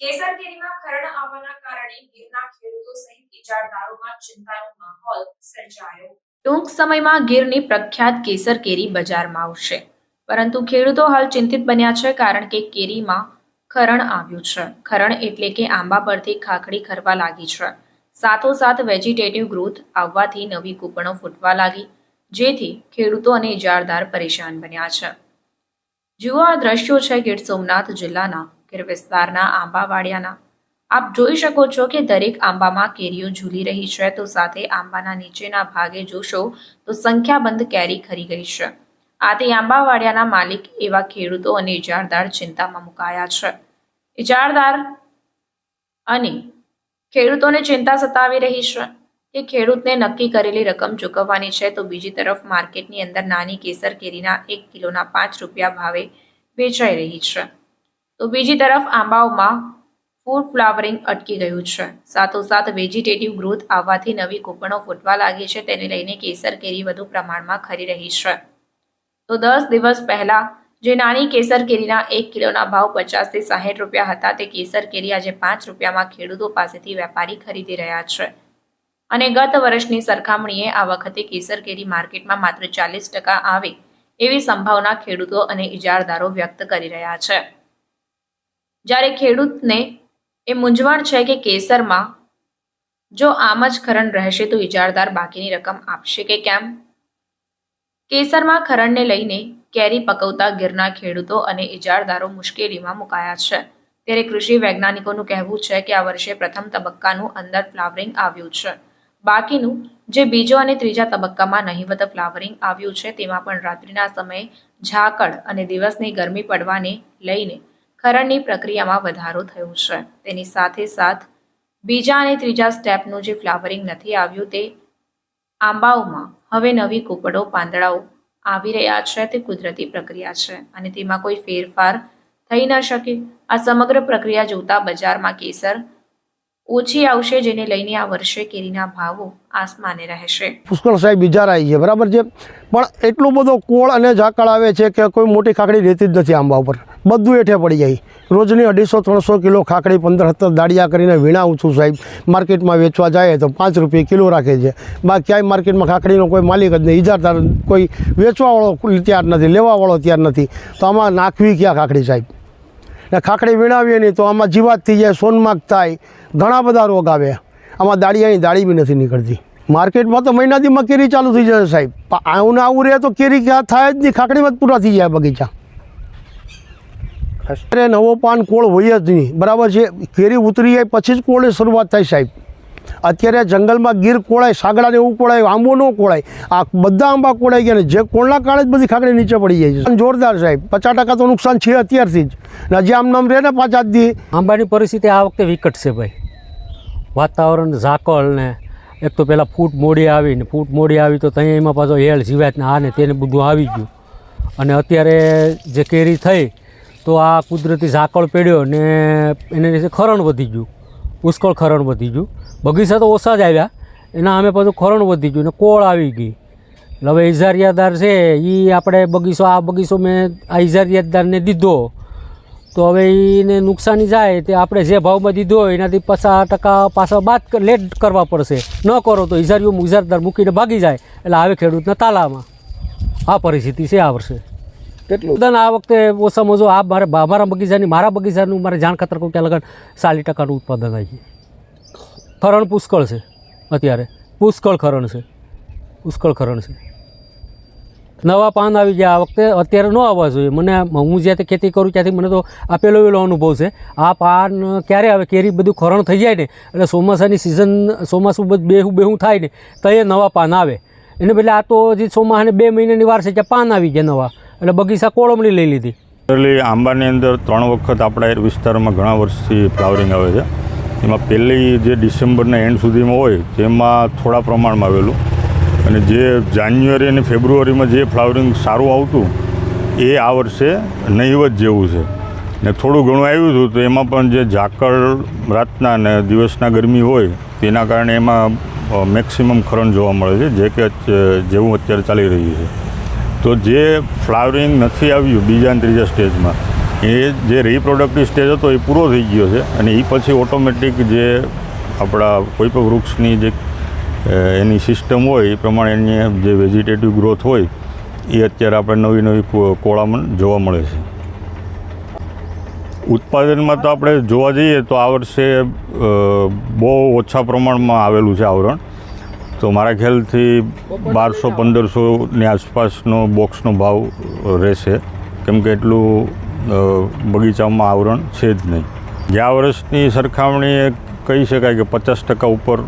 કેસર ટૂંક સમયમાં ગીરની પ્રખ્યાત કેસર કેરી બજારમાં આવશે. પરંતુ ખેડૂતો હાલ ચિંતિત બન્યા છે કારણ કે કેરીમાં ખરણ આવ્યું છે. ખરણ એટલે કે આંબા પરથી ખાખડી ખરવા લાગી છે. સાથોસાથ વેજીટેટિવ ગ્રોથ આવવાથી નવી કૂપણો ફૂટવા લાગી. જેથી ખેડૂતો અને ઇજારદાર પરેશાન બન્યા છે. જુઓ આ દ્રશ્યો છે ગીર સોમનાથ જિલ્લાના, ગીર વિસ્તારના આંબાવાડિયાના. આપ જોઈ શકો છો કે દરેક આંબામાં કેરીઓ ઝૂલી રહી છે, તો સાથે આંબાના નીચેના ભાગે જોશો તો સંખ્યાબંધ કેરી ખરી ગઈ છે. આથી આંબાવાડિયાના માલિક એવા ખેડૂતો અને ઇજારદાર ચિંતામાં મુકાયા છે. ઇજારદાર અને ખેડૂતોને ચિંતા સતાવી રહી છે. કે ખેડૂતને નક્કી કરેલી રકમ ચૂકવવાની છે તો બીજી તરફ માર્કેટની અંદર નાની કેસર કેરીના એક કિલોના પાંચ રૂપિયા ભાવે વેચાઈ રહી છે. તો બીજી તરફ આંબાઓમાં ફૂડ ફ્લાવરિંગ અટકી ગયું છે. સાથોસાથ વેજીટેટિવ ગ્રોથ આવવાથી નવી કૂપણો ફૂટવા લાગી છે. તેને લઈને કેસર કેરી વધુ પ્રમાણમાં ખરી રહી છે. તો દસ દિવસ પહેલા જે નાની કેસર કેરીના એક કિલોના ભાવ પચાસથી સાહીઠ રૂપિયા હતા, તે કેસર કેરી આજે પાંચ રૂપિયામાં ખેડૂતો પાસેથી વેપારી ખરીદી રહ્યા છે. અને ગત વર્ષની સરખામણીએ આ વખતે કેસર કેરી માર્કેટમાં માત્ર ચાલીસ ટકા આવે એવી સંભાવના ખેડૂતો અને ઇજારદારો વ્યક્ત કરી રહ્યા છે. જ્યારે ખેડૂતને એ મૂંઝવણ છે કે કેસરમાં જો આમ જ ખરણ રહેશે તો ઇજારદાર બાકીની રકમ આપશે કે કેમ? કેસરમાં ખરણને લઈને કેરી પકવતા ગીરના ખેડૂતો અને ઇજારદારો મુશ્કેલીમાં મુકાયા છે. ત્યારે કૃષિ વૈજ્ઞાનિકોનું કહેવું છે કે આ વર્ષે પ્રથમ તબક્કાનું અંદર ફ્લાવરિંગ આવ્યું છે. બાકીનું, જે બીજો અને ત્રીજા તબક્કામાં નહીવત ફ્લાવરિંગ આવ્યું છે, તેમાં પણ રાત્રિના સમયે ઝાકળ અને દિવસની ગરમી પડવાને લઈને ખરણની પ્રક્રિયામાં વધારો થયો છે. તેની સાથે સાથ, બીજા અને ત્રીજા સ્ટેપનું જે ફ્લાવરિંગ નથી આવ્યું તે આંબાઓમાં હવે નવી કૂપડો પાંદડાઓ આવી રહ્યા છે, તે કુદરતી પ્રક્રિયા છે અને તેમાં કોઈ ફેરફાર થઈ ન શકે. આ સમગ્ર પ્રક્રિયા જોતા બજારમાં કેસર ઓછી આવશે જેને લઈને આ વર્ષે કેરીના ભાવો આસમાને રહેશે. પુષ્કળ સાહેબ બિચારાઈ છે, બરાબર છે? પણ એટલો બધો કોળ અને ઝાકળ આવે છે કે કોઈ મોટી ખાકડી રહેતી જ નથી આંબા ઉપર. બધું હેઠે પડી જાય. રોજની અઢીસો, ત્રણસો કિલો ખાકડી પંદર સત્તર દાડિયા કરીને વીણાવું છું સાહેબ. માર્કેટમાં વેચવા જાય તો પાંચ રૂપિયા કિલો રાખે છે. બા ક્યાંય માર્કેટમાં ખાકડીનો કોઈ માલિક જ નહીં. ઇજારદાર કોઈ વેચવાવાળો તૈયાર નથી, લેવાવાળો તૈયાર નથી. તો આમાં નાખવી ક્યાં ખાકડી સાહેબ? ને ખાખડી વીણાવીએ નહીં તો આમાં જીવાત થઈ જાય સોનમાર્ગ થાય ઘણા બધા રોગ આવે. આમાં દાળિયાની દાળી બી નથી નીકળતી. માર્કેટમાં તો મહિનાથીમાં કેરી ચાલુ થઈ જશે સાહેબ. આવું ને આવું રહે તો કેરી ક્યાં થાય જ નહીં ખાકડીમાં જ પૂરા થઈ જાય બગીચા. અત્યારે નવો પાન કોળ હોય જ નહીં. બરાબર છે? કેરી ઉતરી જાય પછી જ કોળની શરૂઆત થાય સાહેબ. અત્યારે જંગલમાં ગીર કોળાય, સાગડાને એવું કોળાય, આંબો ન કોળાય. આ બધા આંબા કોળાઈ ગયા જે કોળના કારણે જ બધી ખાકડી નીચે પડી જાય છે. જોરદાર સાહેબ, પચાસ ટકા તો નુકસાન છે અત્યારથી જ. ને હજી આમ નામ રહે ને પાંચ આજ આંબાની પરિસ્થિતિ આ વખતે વિકટ છે ભાઈ. વાતાવરણ ઝાકળ ને એક તો પહેલાં ફૂટ મોડી આવી ને ફૂટ મોડી આવી તો ત્યાં એમાં પાછો હેળ જીવાત ને આ ને તેને બધું આવી ગયું. અને અત્યારે જે કેરી થઈ તો આ કુદરતી ઝાકળ પડ્યો ને એને ખરણ વધી ગયું. પુષ્કળ ખરણ વધી ગયું. બગીચા તો ઓછા જ આવ્યા. એના અમે પાછું ખરણ વધી ગયું ને કોળ આવી ગઈ. હવે ઇજારિયાદાર છે એ આપણે બગીચો, આ બગીચો મેં આ ઇજારિયાદારને દીધો. તો હવે એને નુકસાની જાય તે આપણે જે ભાવમાં દીધો હોય એનાથી પચાસ ટકા પાછા બાદ લેટ કરવા પડશે. ન કરો તો ઇજારીઓ ઇજારદાર મૂકીને ભાગી જાય. એટલે આવે ખેડૂતના તાલામાં. આ પરિસ્થિતિ છે આ વર્ષે. કેટલું? ઉદાહરણ આ વખતે ઓછામાં ઓછું આ મારે મારા બગીચાની મારા બગીચાનું મારે જાણ ખાતર કહું ત્યાં લગન ચાલીસ ટકાનું ઉત્પાદન આવી છે ખરણ પુષ્કળ છે અત્યારે. પુષ્કળ ખરણ છે. પુષ્કળ ખરણ છે. નવા પાન આવી ગયા આ વખતે. અત્યારે ન આવવા જોઈએ. મને હું જ્યાંથી ખેતી કરું ત્યાંથી મને તો આ પેલો પહેલો અનુભવ છે. આ પાન ક્યારે આવે? કેરી બધું ખરણ થઈ જાય ને, એટલે ચોમાસાની સિઝન ચોમાસું બધું બેહું બેહું થાય ને, તો એ નવા પાન આવે. એને પહેલાં આ તો હજી ચોમાસાને બે મહિનાની વાર છે ત્યાં પાન આવી ગયા નવા. એટલે બગીચા કોળમણી લઈ લીધી. એટલે આંબાની અંદર ત્રણ વખત આપણા વિસ્તારમાં ઘણા વર્ષથી ફ્લાવરિંગ આવે છે. એમાં પહેલી જે ડિસેમ્બરના એન્ડ સુધીમાં હોય, તેમાં થોડા પ્રમાણમાં આવેલું. અને જે જાન્યુઆરી અને ફેબ્રુઆરીમાં જે ફ્લાવરિંગ સારું આવતું, એ આ વર્ષે નહીવત જેવું છે. ને થોડું ઘણું આવ્યું હતું, તો એમાં પણ જે ઝાકળ રાતના ને દિવસના ગરમી હોય, તેના કારણે એમાં મેક્સિમમ ખરણ જોવા મળે છે, જે કે જેવું અત્યારે ચાલી રહ્યું છે. તો જે ફ્લાવરિંગ નથી આવ્યું બીજા અને ત્રીજા સ્ટેજમાં, એ જે રિપ્રોડક્ટિવ સ્ટેજ હતો, એ પૂરો થઈ ગયો છે અને એ પછી ઓટોમેટિક જે આપણા કોઈ પણ વૃક્ષની જે એની સિસ્ટમ હોય, એ પ્રમાણે એની જે વેજીટેટિવ ગ્રોથ હોય, એ અત્યારે આપણે નવી નવી કોળામણ જોવા મળે છે. ઉત્પાદનમાં તો આપણે જોવા જઈએ તો આ વર્ષે બહુ ઓછા પ્રમાણમાં આવેલું છે આવરણ. તો મારા ખ્યાલથી બારસો પંદરસોની આસપાસનો બોક્સનો ભાવ રહેશે. કેમ કે એટલું બગીચામાં આવરણ છે જ નહીં. ગયા વર્ષની સરખામણીએ કહી શકાય કે પચાસ ટકા ઉપર